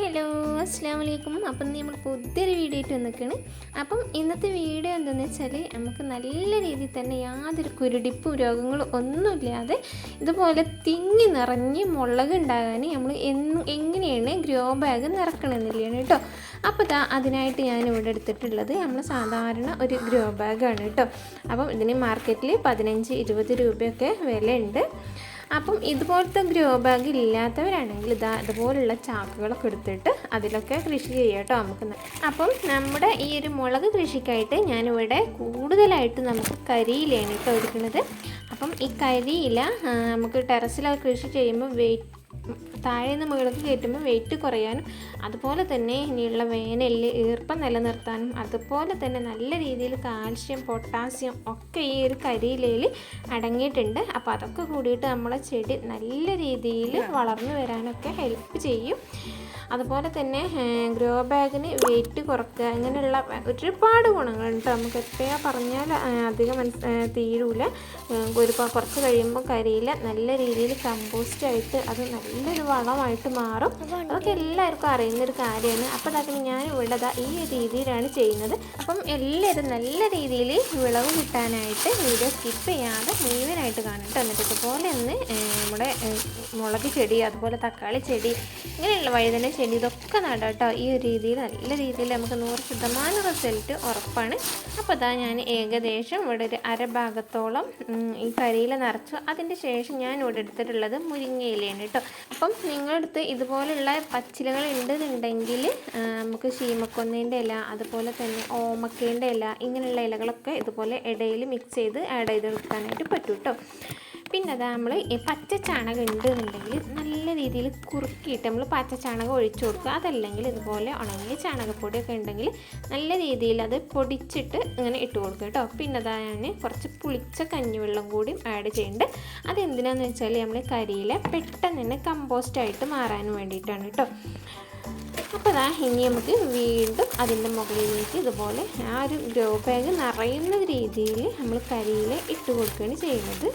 Hello അസ്സാം വലൈക്കും അപ്പം നമ്മൾ പുതിയൊരു വീഡിയോ ആയിട്ട് വന്നിരിക്കുകയാണ്. അപ്പം ഇന്നത്തെ വീഡിയോ എന്താണെന്ന് വെച്ചാൽ നമുക്ക് നല്ല രീതിയിൽ തന്നെ യാതൊരു കുരുടിപ്പും രോഗങ്ങളും ഒന്നുമില്ലാതെ ഇതുപോലെ തിങ്ങി നിറഞ്ഞ് മുളക് ഉണ്ടാകാൻ നമ്മൾ എന്ന് എങ്ങനെയാണ് ഗ്രോ ബാഗ് നിറക്കണമെന്നില്ലാണ് കേട്ടോ. അപ്പോൾ ഇതാ അതിനായിട്ട് ഞാൻ ഇവിടെ എടുത്തിട്ടുള്ളത് നമ്മൾ സാധാരണ ഒരു ഗ്രോ ബാഗാണ് കേട്ടോ. അപ്പം ഇതിന് മാർക്കറ്റിൽ പതിനഞ്ച് ഇരുപത് രൂപയൊക്കെ വിലയുണ്ട്. അപ്പം ഇതുപോലത്തെ ഗ്രോ ബാഗ് ഇല്ലാത്തവരാണെങ്കിൽ ഇതാ ഇതുപോലുള്ള ചാക്കുകളൊക്കെ എടുത്തിട്ട് അതിലൊക്കെ കൃഷി ചെയ്യാം കേട്ടോ നമുക്ക് അപ്പം നമ്മുടെ ഈ ഒരു മുളക് കൃഷിക്കായിട്ട് ഞാനിവിടെ കൂടുതലായിട്ട് നമുക്ക് കരിയിലാണ് കേട്ടോ എടുക്കുന്നത്. അപ്പം ഈ കരിയില നമുക്ക് ടെറസിൽ കൃഷി ചെയ്യുമ്പോൾ വെയിറ്റ് താഴെ നിന്ന് മുകളിലേക്ക് കയറ്റുമ്പോൾ വെയിറ്റ് കുറയാനും അതുപോലെ തന്നെ ഇനിയുള്ള വേനലിൽ ഈർപ്പം നിലനിർത്താനും അതുപോലെ തന്നെ നല്ല രീതിയിൽ കാൽഷ്യം പൊട്ടാസ്യം ഒക്കെ ഈ ഒരു കരിയിലയിൽ അടങ്ങിയിട്ടുണ്ട്. അപ്പോൾ അതൊക്കെ കൂടിയിട്ട് നമ്മളെ ചെടി നല്ല രീതിയിൽ വളർന്നു വരാനൊക്കെ ഹെൽപ്പ് ചെയ്യും. അതുപോലെ തന്നെ ഗ്രോ ബാഗിന് വെയിറ്റ് കുറക്കുക അങ്ങനെയുള്ള ഒരുപാട് ഗുണങ്ങളുണ്ട് നമുക്ക് എത്രയാ പറഞ്ഞാൽ അധികം മനസ് തീരൂല. ഒരു കുറച്ച് കഴിയുമ്പോൾ കരിയില നല്ല രീതിയിൽ കമ്പോസ്റ്റ് ആയിട്ട് അത് നല്ലൊരു വളമായിട്ട് മാറും. അതൊക്കെ എല്ലാവർക്കും അറിയുന്നൊരു കാര്യമാണ്. അപ്പോൾ അതൊക്കെ ഞാൻ ഇവിടെ ഈ രീതിയിലാണ് ചെയ്യുന്നത്. അപ്പം എല്ലാവരും നല്ല രീതിയിൽ വിളവ് കിട്ടാനായിട്ട് വീഡിയോ സ്കിപ്പ് ചെയ്യാതെ മുഴുവനായിട്ട് കാണും കേട്ടോ. എന്നിട്ട് ഇതുപോലെ ഒന്ന് നമ്മുടെ മുളക് ചെടി അതുപോലെ തക്കാളി ചെടി ഇങ്ങനെയുള്ള വഴുതന ചെടി ഇതൊക്കെ നടാം കേട്ടോ. ഈ ഒരു രീതിയിൽ നല്ല രീതിയിൽ നമുക്ക് നൂറ് ശതമാനം റിസൾട്ട് ഉറപ്പാണ്. അപ്പോൾ അതാ ഞാൻ ഏകദേശം ഇവിടെ ഒരു അരഭാഗത്തോളം ഈ കരിയില നിറച്ചു. അതിന്റെ ശേഷം ഞാൻ ഇവിടെ എടുത്തിട്ടുള്ളത് മുരിങ്ങയിലയാണ് കേട്ടോ. അപ്പം നിങ്ങളടുത്ത് ഇതുപോലുള്ള പച്ചിലകൾ ഉണ്ടെന്നുണ്ടെങ്കിൽ നമുക്ക് ശീമക്കൊന്നേന്റെ ഇല അതുപോലെ തന്നെ ഓമക്കേന്റെ ഇല ഇങ്ങനെയുള്ള ഇലകളൊക്കെ ഇതുപോലെ ഇടയിൽ മിക്സ് ചെയ്ത് ആഡ് ചെയ്ത് കൊടുക്കാനായിട്ട് പറ്റും കേട്ടോ. പിന്നെ അതാ നമ്മൾ പച്ച ചാണകം ഉണ്ടെന്നുണ്ടെങ്കിൽ നല്ല രീതിയിൽ കുറുക്കിയിട്ട് നമ്മൾ പച്ച ചാണകം ഒഴിച്ചു കൊടുക്കുക. അതല്ലെങ്കിൽ ഇതുപോലെ ഉണങ്ങിയ ചാണകപ്പൊടിയൊക്കെ ഉണ്ടെങ്കിൽ നല്ല രീതിയിൽ അത് പൊടിച്ചിട്ട് ഇങ്ങനെ ഇട്ട് കൊടുക്കുക കേട്ടോ. പിന്നെ അതാ ഞാൻ കുറച്ച് പുളിച്ച കഞ്ഞിവെള്ളം കൂടി ആഡ് ചെയ്യുന്നുണ്ട് അതെന്തിനാന്ന് വെച്ചാൽ നമ്മൾ കരിയില പെട്ടെന്ന് തന്നെ കമ്പോസ്റ്റായിട്ട് മാറാൻ വേണ്ടിയിട്ടാണ് കേട്ടോ. അപ്പോൾ അതാ ഇനി നമുക്ക് വീണ്ടും അതിന്റെ മുകളിലേക്ക് ഇതുപോലെ ആ ഒരു ഗ്രോ ബാഗ് നിറയുന്ന രീതിയിൽ നമ്മൾ കരിയിൽ ഇട്ട് കൊടുക്കുകയാണ് ചെയ്യുന്നത്.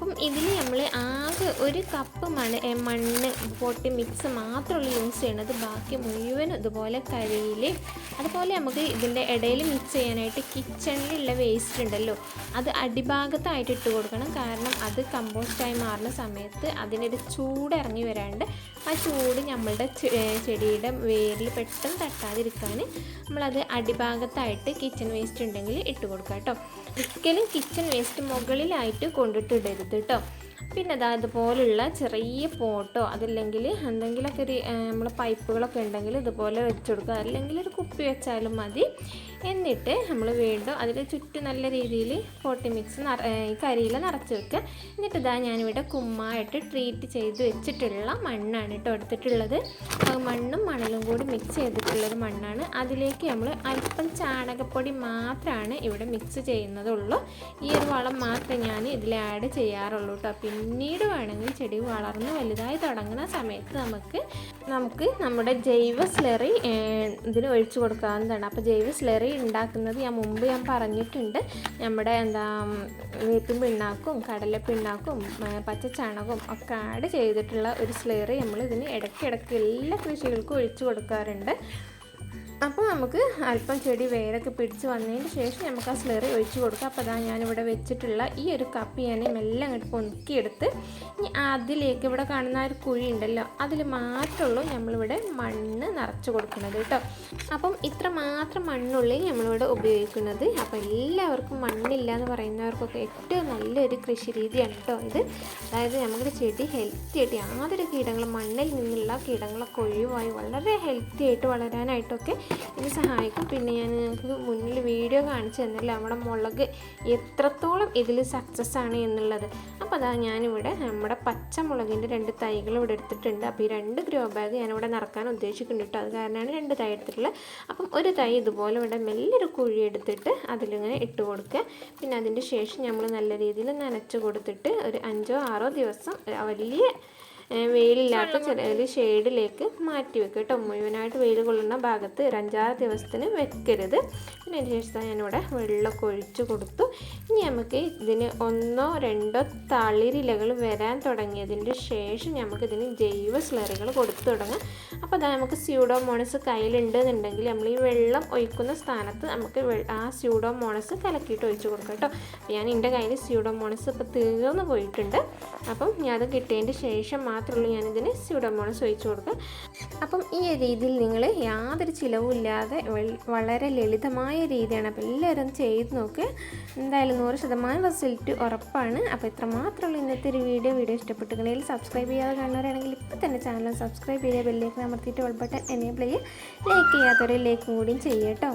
അപ്പം ഇതിൽ നമ്മൾ ആകെ ഒരു കപ്പ് മണ് മണ്ണ് പൊട്ടി മിക്സ് മാത്രമുള്ള യൂസ് ചെയ്യണത് ബാക്കി മുഴുവൻ ഇതുപോലെ കരിയിൽ അതുപോലെ നമുക്ക് ഇതിന്റെ ഇടയിൽ മിക്സ് ചെയ്യാനായിട്ട് കിച്ചണിലുള്ള വേസ്റ്റ് ഉണ്ടല്ലോ അത് അടിഭാഗത്തായിട്ട് ഇട്ട് കൊടുക്കണം. കാരണം അത് കമ്പോസ്റ്റായി മാറുന്ന സമയത്ത് അതിനൊരു ചൂട് ഇറങ്ങി വരാണ്ട് ആ ചൂട് നമ്മളുടെ ചെടിയുടെ വേരിൽ പെട്ടെന്ന് തട്ടാതിരിക്കാൻ നമ്മളത് അടിഭാഗത്തായിട്ട് കിച്ചൺ വേസ്റ്റ് ഉണ്ടെങ്കിൽ ഇട്ട് കൊടുക്കാം കേട്ടോ. ഒരിക്കലും കിച്ചൺ വേസ്റ്റ് മുകളിലായിട്ട് കൊണ്ടിട്ട് ഇടരുത് കേട്ടോ പിന്നെ അതാ ഇതുപോലുള്ള ചെറിയ പോട്ടോ അതല്ലെങ്കിൽ എന്തെങ്കിലുമൊക്കെ ഒരു നമ്മൾ പൈപ്പുകളൊക്കെ ഉണ്ടെങ്കിൽ ഇതുപോലെ വെച്ച് കൊടുക്കുക. അല്ലെങ്കിൽ ഒരു കുപ്പി വെച്ചാലും മതി. എന്നിട്ട് നമ്മൾ വീണ്ടും അതിൽ ചുറ്റും നല്ല രീതിയിൽ പോട്ടി മിക്സ് നിറ കരിയിൽ നിറച്ച് വെക്കുക. എന്നിട്ട് ഇതാ ഞാനിവിടെ കുമ്മായിട്ട് ട്രീറ്റ് ചെയ്ത് വെച്ചിട്ടുള്ള മണ്ണാണ് കേട്ടോ എടുത്തിട്ടുള്ളത്. മണ്ണും മണലും കൂടി മിക്സ് ചെയ്തിട്ടുള്ളൊരു മണ്ണാണ്. അതിലേക്ക് നമ്മൾ അല്പം ചാണകപ്പൊടി മാത്രമാണ് ഇവിടെ മിക്സ് ചെയ്യുന്നതുള്ളൂ. ഈ ഒരു വളം മാത്രമേ ഞാൻ ഇതിൽ ആഡ് ചെയ്യാറുള്ളൂ കേട്ടോ. പിന്നീട് വേണമെങ്കിൽ ചെടി വളർന്ന് വലുതായി തുടങ്ങുന്ന സമയത്ത് നമുക്ക് നമുക്ക് നമ്മുടെ ജൈവ സ്ലറി ഇതിന് ഒഴിച്ചു കൊടുക്കാവുന്നതാണ്. അപ്പോൾ ജൈവ സ്ലറി ഉണ്ടാക്കുന്നത് ഞാൻ മുമ്പ് ഞാൻ പറഞ്ഞിട്ടുണ്ട്. നമ്മുടെ എന്താ വേപ്പിൻ പിണ്ണാക്കും കടല പിണ്ണാക്കും പച്ചച്ചാണകവും പച്ച ചാണകവും ഒക്കെ ആഡ് ചെയ്തിട്ടുള്ള ഒരു സ്ലറി നമ്മൾ ഇതിന് ഇടയ്ക്കിടയ്ക്ക് എല്ലാ കൃഷികൾക്കും ഒഴിച്ചു കൊടുക്കാറുണ്ട്. അപ്പോൾ നമുക്ക് അല്പം ചെടി വേരൊക്കെ പിടിച്ച് വന്നതിന് ശേഷം നമുക്ക് ആ സ്ലറി ഒഴിച്ചു കൊടുക്കാം. അപ്പോൾ അതാ ഞാനിവിടെ വെച്ചിട്ടുള്ള ഈ ഒരു കപ്പ് ഞാൻ മെല്ലെ അങ്ങോട്ട് പൊന്നുക്കിയെടുത്ത് ഇനി അതിലേക്ക് ഇവിടെ കാണുന്ന ആ ഒരു കുഴി ഉണ്ടല്ലോ അതിൽ മാത്രമുള്ളൂ നമ്മളിവിടെ മണ്ണ് നിറച്ച് കൊടുക്കുന്നത് കേട്ടോ. അപ്പം ഇത്ര മാത്രം മണ്ണുള്ളിൽ നമ്മളിവിടെ ഉപയോഗിക്കുന്നത്. അപ്പം എല്ലാവർക്കും മണ്ണില്ല എന്ന് പറയുന്നവർക്കൊക്കെ ഏറ്റവും നല്ലൊരു കൃഷി രീതിയാണ് കേട്ടോ ഇത്. അതായത് നമ്മുടെ ചെടി ഹെൽത്തി ആയിട്ട് യാതൊരു കീടങ്ങളും മണ്ണിൽ നിന്നുള്ള കീടങ്ങളൊക്കെ ഒഴിവായി വളരെ ഹെൽത്തി ആയിട്ട് വളരാനായിട്ടൊക്കെ ഇത് സഹായിക്കും. പിന്നെ ഞാൻ നിങ്ങൾക്ക് മുന്നിൽ വീഡിയോ കാണിച്ചു തന്നില്ല നമ്മുടെ മുളക് എത്രത്തോളം ഇതിൽ സക്സസ് ആണ് എന്നുള്ളത്. അപ്പോൾ അതാ ഞാനിവിടെ നമ്മുടെ പച്ചമുളകിന്റെ രണ്ട് തൈകൾ ഇവിടെ എടുത്തിട്ടുണ്ട്. അപ്പോൾ ഈ രണ്ട് ഗ്രോ ബാഗ് ഞാനിവിടെ നിറക്കാൻ ഉദ്ദേശിക്കുന്നുണ്ട് കേട്ടോ അത് കാരണമാണ് രണ്ട് തൈ എടുത്തിട്ടുള്ളത്. അപ്പം ഒരു തൈ ഇതുപോലെ ഇവിടെ മെല്ലൊരു കുഴി എടുത്തിട്ട് അതിലിങ്ങനെ ഇട്ട് കൊടുക്കുക. പിന്നെ അതിന്റെ ശേഷം നമ്മൾ നല്ല രീതിയിൽ നനച്ച് കൊടുത്തിട്ട് ഒരു അഞ്ചോ ആറോ ദിവസം വലിയ വെയിലില്ലാത്ത ചില ഷെയ്ഡിലേക്ക് മാറ്റി വെക്കുക കേട്ടോ. മുഴുവനായിട്ട് വെയിൽ കൊള്ളുന്ന ഭാഗത്ത് ഒരു അഞ്ചാറ് ദിവസത്തിന് വെക്കരുത്. പിന്നെ അതിന് ശേഷം ഞാനിവിടെ വെള്ളമൊക്കെ ഒഴിച്ച് കൊടുത്തു. ഇനി നമുക്ക് ഇതിന് ഒന്നോ രണ്ടോ തളിരിലകൾ വരാൻ തുടങ്ങിയതിന്റെ ശേഷം നമുക്ക് ഇതിന് ജൈവ സ്ലറികൾ കൊടുത്തു തുടങ്ങാം. അപ്പോൾ അതാ നമുക്ക് സ്യൂഡോമോണസ് കയ്യിലുണ്ടെന്നുണ്ടെങ്കിൽ നമ്മൾ ഈ വെള്ളം ഒഴിക്കുന്ന സ്ഥാനത്ത് നമുക്ക് ആ സ്യൂഡോമോണസ് കലക്കിയിട്ട് ഒഴിച്ചു കൊടുക്കാം കേട്ടോ. ഞാൻ എന്റെ കയ്യിൽ സ്യൂഡോമോണസ് ഇപ്പോൾ തീർന്നു പോയിട്ടുണ്ട്. അപ്പം ഞാൻ അത് കിട്ടിയതിന്റെ ശേഷം മാത്രമുള്ളൂ ഞാനിതിന് സ്യൂഡമോണസ് ഒഴിച്ചു കൊടുക്കുക അപ്പം ഈ രീതിയിൽ നിങ്ങൾ യാതൊരു ചിലവുമില്ലാതെ വളരെ ലളിതമായ രീതിയാണ് അപ്പോൾ എല്ലാവരും ചെയ്ത് നോക്കുക എന്തായാലും നൂറ് ശതമാനം റിസൾട്ട് ഉറപ്പാണ്. അപ്പോൾ ഇത്ര മാത്രമുള്ളൂ ഇന്നത്തെ ഒരു വീഡിയോ വീഡിയോ ഇഷ്ടപ്പെട്ടിട്ടുണ്ടെങ്കിൽ സബ്സ്ക്രൈബ് ചെയ്യാതെ കാണുന്നവരാണെങ്കിൽ ഇപ്പോൾ തന്നെ ചാനൽ സബ്സ്ക്രൈബ് ചെയ്യുക. ബെല്ലേക്ക് അമർത്തിയിട്ട് ബട്ടൺ എനേബിൾ ചെയ്യുക. ലൈക്ക് ചെയ്യാത്തവരെ ലൈക്കും കൂടിയും ചെയ്യുക കേട്ടോ.